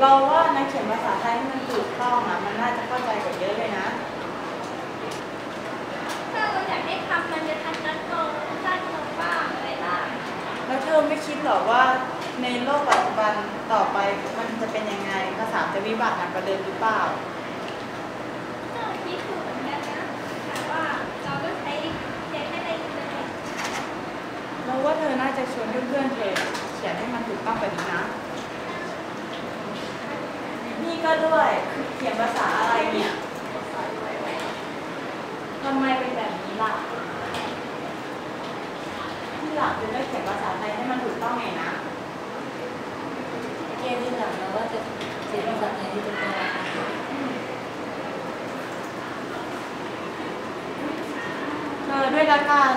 เราว่านักเขียนภาษาไทยให้มันถูกต้องอะมันน่าจะเข้าใจกว่าเยอะเลยนะถ้าเราอยากให้คำมันจะทันนัดตรงสั้นตรงบ้างอะไรบ้างแล้วเธอไม่คิดหรอว่าในโลกปัจจุบันต่อไปมันจะเป็นยังไงภาษาจะวิบัติหนักกว่าเดิมหรือเปล่าก็คิดถูกเหมือนกันนะแต่ว่าเราก็ใช้ใช้แค่ในอินเทอร์เน็ตเราว่าเธอน่าจะชวนเพื่อนๆเธอเขียนให้มันถูกต้องกว่านี้นะ นี่ก็ด้วยเขียนภาษาอะไรเนี่ยทำไมเป็นแบบนี้ล่ะที่หลังเธอก็เขียนภาษาไทยให้มันถูกต้องไงนะเกมที่หลังเราว่าจะเขียนภาษาไทยที่เป็นตัวละครเธอด้วยละกัน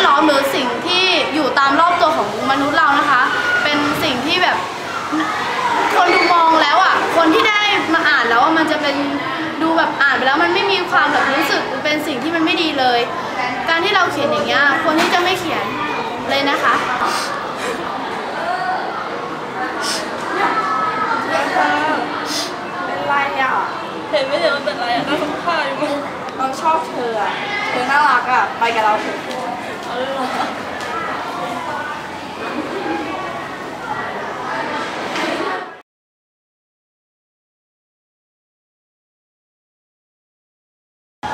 ดล้อมหรือสิ่งที่อยู่ตามรอบตัวของมนุษย์เรานะคะ เป็นสิ่งที่แบบคนดูมองแล้วอะคนที่ได้มาอ่านแล้วอะมันจะเป็นดูแบบอ่านไปแล้วมันไม่มีความแบบรู้สึกเป็นสิ่งที่มันไม่ดีเลย การที่เราเขียนอย่างเงี้ยคนที่จะไม่เขียนเลยนะคะเป็นไรอะเห็นไม่เห็นว่าเป็นไรอะน่าสงสารอยู่มั้งเราชอบเธออะเธอน่ารักอะไปกับเราเถอะ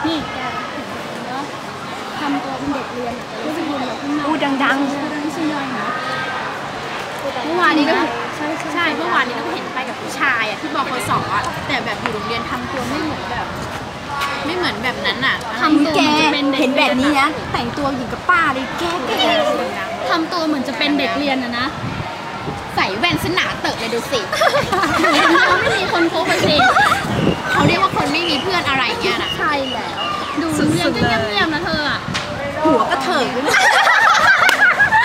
นี่แกเนาะทำตัวเป็นเด็กเรียนอะรู้สึกยืนแบบข้างนอกพูดดังๆไม่ใช่ย่อยนะเมื่อวานนี้ก็เห็นใช่ใช่เมื่อวานนี้ก็เห็นไปกับผู้ชายอะที่บอกเขาสอนแต่แบบอยู่โรงเรียนทำตัวไม่เหมือนแบบ ไม่เหมือนแบบนั้นอะทำตัวแกเหมือนจะเป็นเด็กเห็นแบบนี้รียนะแต่งตัวอย่างกับป้าเลยแกแกทำตัวเหมือนจะเป็นเด็กเรียนอะนะ ใส่แว่นสนาเตอะเลยดูสิเขาไม่มีคนคบอะสิเขาเรียกว่าคนไม่มีเพื่อนอะไรเงี้ยนะใช่แล้ว ดูโรงเรียนก็เงียบๆนะเธออะหัวก็เถิก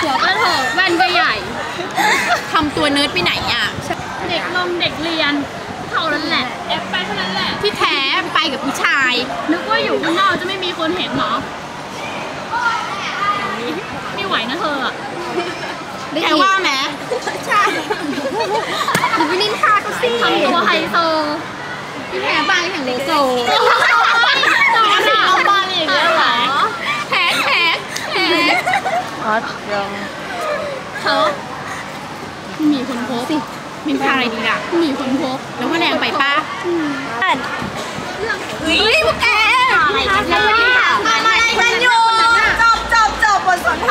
หัวก็เถอะแว่นก็ใหญ่ทำตัวเนิร์ดไปไหนอะเด็กลงเด็กเรียน เท่านั้นแหละแอบไปเท่านั้นแหละ ที่แท้ไปกับผู้ชาย นึกว่าอยู่ข้างนอกจะไม่มีคนเห็นเหรอไม่ไหวนะเธออะแค่ว่าไหมใช่หนูไปนินทาเขาสิทำตัวไฮโซที่แท้บ้านอย่างโลโซตอนนี้เอาบ้านอย่างเงี้ยเหรอแท็กแท็กแท็กฮัทยังเขามีคนพบสิ มีพาอะไรดีล่ะมีคนพบแล้วว่าแรงไปป้าเฮ้ยพวกแกอะไรกันเนี่ยทำอะไรกันอยู่จบจบจบบทสนท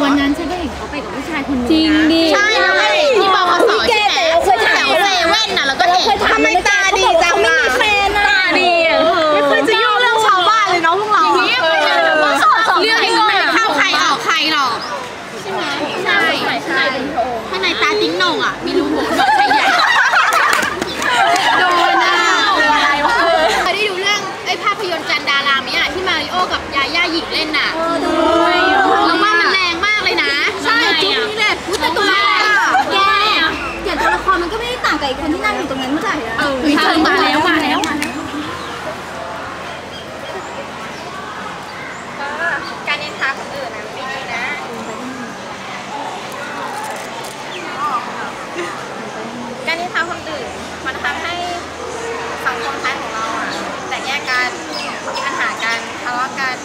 เนี้ยทำไมเหรอวันนั้นฉันก็เห็นเขาไปกับผู้ชายคนนึงจริงดิ ใช่แล้วไงที่บขสใช่ไหมเคยแถถามวเซเว่นน่ะแล้วก็เห็นทำไมตาดีจังไม่มีแฟนอะตาดีอะไม่เคยจะยุ่งเรื่องชาวบ้านเลยเนาะพวกเรา เรื่องนี้ไม่เข้าใครออกใครหรอกใช่ไหมใช่ใช่ข้างในตาจิ้งโหน่งอะมีรูโหว่หนวดใช่ใหญ่โดนอะเคยได้ดูเรื่องไอ้ภาพยนตร์จันดาราไหมอะที่มาริโอกับยาย่าหญิงเล่นน่ะเราว่ามันแรงมากเลยนะ ใช่จุ๊บนี่แหละพูดแต่ตัวแรง แกอย่างตัวละครมันก็ไม่ได้ต่างกับไอ้คนที่นั่งอยู่ตรงนั้นเมื่อไหร่นะ เออเธอมาแล้วมาแล้ว การนินทาคนอื่นนะไม่ดีนะ การนินทาคนอื่นมันทำให้สังคมไทยของเราอะแตกแยกกันมีปัญหากันทะเลาะกัน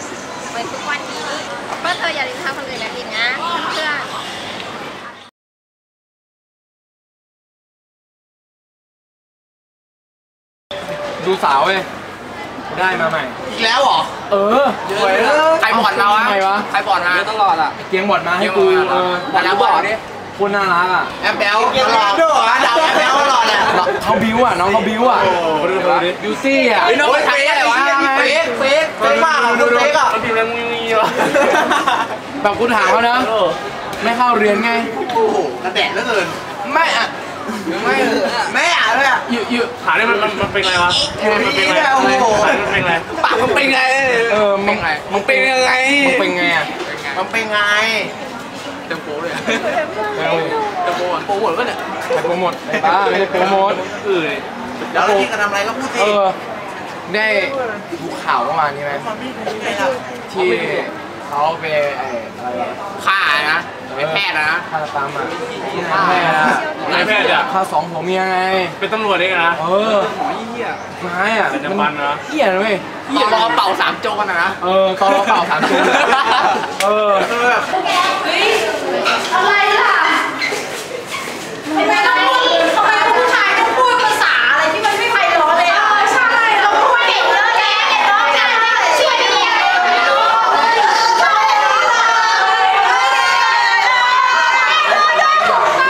เหมือนทุกวันนี้เพื่อเธออย่านินทาคนอื่นแบบนี้นะเพื่อนๆ ดู สาวเว้ยได้มาใหม่ อีกแล้วเหรอ เออสวยนะใครบอดมาวะทำไมวะใครบอดมาตลอดอะเกียงบอดมาให้กูเออแต่ละบอดนี่คนน่ารักอะแอปแบลตลอดด้วยเหรอดาวแอปแบลตลอดเลยน้องเขาบิวอะน้องเขาบิวอะดูดิบิวซี่อะไอ้น้องไปทำอะไรวะเฟกเฟกเฟกมากอะดูเฟกอะมันพิมพ์แล้วมึงมีวะแบบกูถามเขานะไม่เข้าเรียนไงโอ้โหกระแดดเหลือเกินไม่อะ ไม่ไม่อะเลยอะอยู่อยู่ขาเนี่ยมันมันมันเป็นไงวะเออมันเป็นไงโอ้โหขามันเป็นไงปากมันเป็นไงเออมึงมึงเป็นยังไงมึงเป็นไงอะมันเป็นไงเต็มโป๊เลยเออเต็มโป๊อะโป๊หมดก็เนี่ยไปโปรโมทไอ้บ้าไม่ได้โปรโมทเออแล้วที่กันทำอะไรก็พูดสิเออได้ดูข่าวเมื่อวานนี้ไหมมันไม่เป็นไงล่ะที่เขาไปไอ้อะไรวะฆ่านะ เป็นแพทย์นะฆ่าตามอะแม่นะนายแพทย์อะฆ่าสองผัวเมียไง เป็นตำรวจเองนะ เออไม้อะเป็นจำปันเหรอเหี้ยนะเว้ยตอนรอเป่าสามโจกันนะนะเออตอนเราเป่าสามชุดเอออะไรล่ะทำไมต้องพูดทำไมผู้ชายต้องพูดภาษาอะไรที่มันไม่ไพเราะเลยอะใช่เราพูดเก่งเลยแกเด็กน้องชายช่วยกันเลย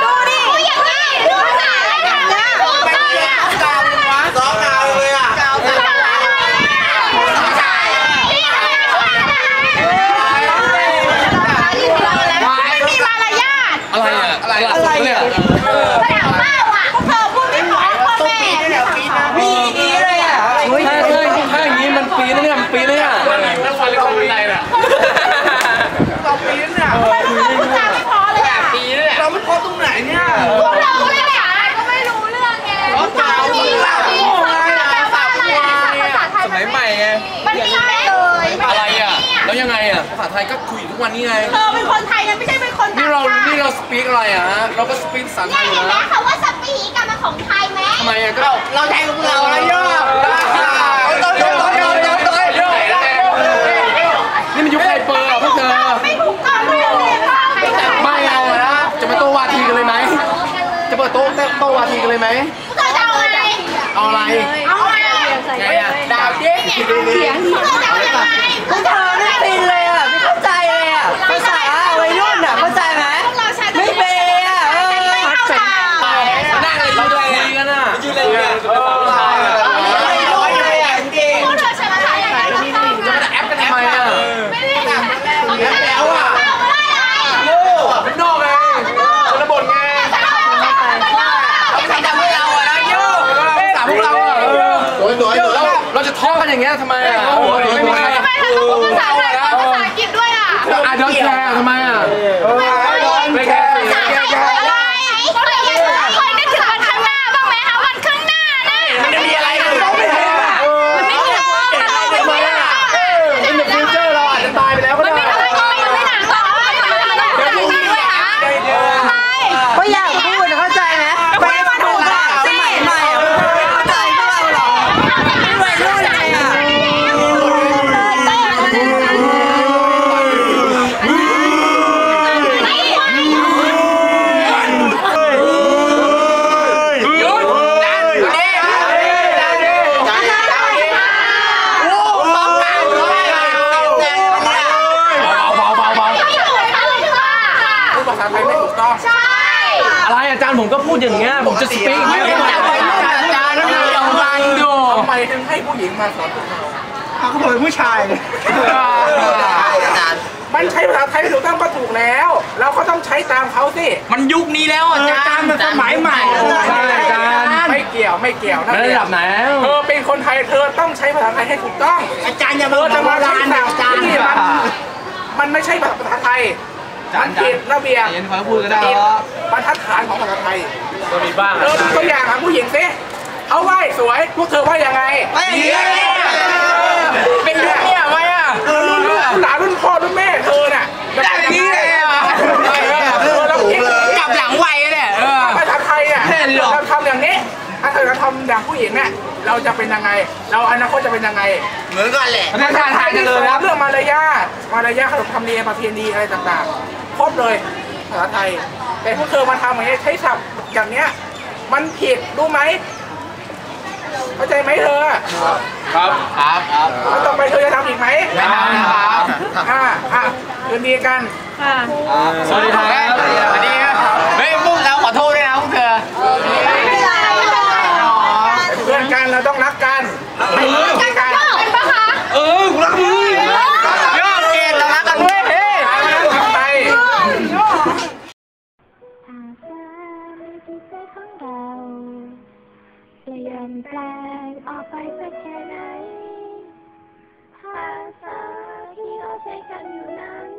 ดูดิอย่างนี้ดูภาษาอะไรทำเนี่ยพูดกันเนี่ย กาวเลยวะซ้อมกาวเลยอะกาวเลย มีมารยาท อะไรอะอะไรอะไรเนี่ยแถวเป้าอะพวกเธอพูดไม่เพราะพ่อแม่มีนี้เลยอะถ้าถ้าถ้าอย่างนี้มันปีนะเนี่ยมันปีนะเนี่ยแล้วฟันเล็กของบันไดน่ะเราปีนเนี่ยพูดจาไม่เพราะเลยอะปีเนี่ยเราไม่พอตรงไหนเนี่ยพวกเราพูดภาษาก็ไม่รู้เรื่องไงเราเก่ามึงล่ะภาษาไทยสมัยใหม่ไงมันไม่ใช่เลยอะไรอะแล้วยังไงอะภาษาไทยก็คุยทุกวันนี้ไงเธอเป็นคนไทยนะไม่ใช่เป็น คนนี่ต่างเรา ชาตินี่เราสปีกอะไรอะฮะ เราก็สปีกภาษาไทเนี่ยยอเห็ยู่นไหมแล้วคำว่าสปีกกับมันของไทยไหมทำไมอะก็ เราใช้ของเราแล้วย่อต้นต้นต้นต้นต้นต้นนี่มันยุคไฮเปอร์อะพวกเธอ ไม่ถูกต้องไม่เลยค่ะไม่เอาจะมาโต้วาทีกันเลยไหม จะเปิดโต๊ะโต้วาทีกันเลยไหมเธอจะเอาอะไร เอาอะไรเอาอะไรไงอะ ดาวดิเสียงเธอจะเอายังไง พวกเธอไม่เป็นเลยอะไม่เข้าใจเลยอะภาษาวัยรุ่นอะเข้าใจไหม พวกเราใช้ ไม่เป็นอะเออ ไม่เข้าใจ นั่งเราจะคุยกันอะ ยืนเล่นกัน เออ ร้อยยังไม่อยากจริง พวกเธอใช้ภาษาอะไรกันต้อง แอปเป็นแอป ทำไมอะ เาะกันอย่างเงี้ยทำไมอะโอ้ยไม่มีใคร ทำไมเธอต้องพูดภาษาไทยกับภาษาอังกฤษด้วยอะ อะดอนแคร์ทำไมอะ ไม่แค่ อะไรก็เลยเคยนึกถึงวันข้างหน้าบ้างไหมคะวันข้างหน้านะ มันจะมีอะไรกันเราไม่รู้อะ มันไม่มีอะไร ทำไมอะในฟิวเจอร์เราอาจจะตายไปแล้วก็ได้ อะไรก็ไม่รู้ในหนังหรอกทำไมทำไมทำไมด้วยคะทำไม ก็อยากพูดเข้าใจไหมไปมาดูก่อนสิ ใหม่ใหม่ไม่เข้าใจไม่เอาหรอกไม่ไหวรู้อะไรอะ หยุดจานอยู่นี่ โอ้ป๊อปกันเลยแต่เนี่ย เบาเบาเบา พูดภาษาไทยไม่ถูกต้อง อะไรอาจารย์ผมก็พูดอย่างเงี้ยผมจะสปีกไม่ได้แต่ไปรุ่นอาจารย์แล้วมีรางวัลดูทำไมถึงให้ผู้หญิงมาสอนพวกเราเขาก็เป็นผู้ชายอาจารย์มันใช้ภาษาไทยไม่ถูกต้องก็ถูกแล้ว เราก็ต้องใช้ตามเขาสิ มันยุคนี้แล้วอาจารย์มันสมัยใหม่ใช่อาจารย์ไม่เกี่ยวไม่เกี่ยวนะระดับไหนแล้วเธอเป็นคนไทยเธอต้องใช้ภาษาไทยให้ถูกต้อง อาจารย์อย่าเธมาอจะโบมาใช้ราณศัพอาท์จารย์ที่มันมันไม่ใช่ภาษาไทย มันผิดระเบียบเย็นเขาพูดก็ได้ผิดบรรทัดฐานของภาษาไทยก็มีบ้างเธอดูตัวอย่างของผู้หญิงสิเขาไหว้สวย พวกเธอไหว้ยังไงไม่อย่างนี้เป็นยุคเนี่ยไหมอะรุ่นลูกหลานรุ่นพ่อรุ่นแม่เธอน่ะจะเป็นยังไงเออเราคิดกลับหลังไวเนี่ยเออภาษาไทยอะเราทำอย่างนี้ถ้าเธอเราทำอย่างผู้หญิงเนี่ยเราจะเป็นยังไง เราอนาคตจะเป็นยังไง เหมือนกันแหละภาษาไทยจะเลยครับเรื่องมารยาทมารยาทขนบธรรมเนียมประเพณีอะไรต่างๆ ครบเลยภาษาไทย แต่พวกเธอมาทำอย่างนี้ใช้ศัพท์อย่างเนี้ย มันผิดรู้ไหมเข้าใจไหมเธอครับครับครับแล้วต่อไปเธอจะทำอีกไหมไม่ทำครับอ่าอะคืนดีกันสวัสดีครับสวัสดีครับ แปลงออกไปสักแค่ไหนภาษาที่เราใช้กันอยู่นั้น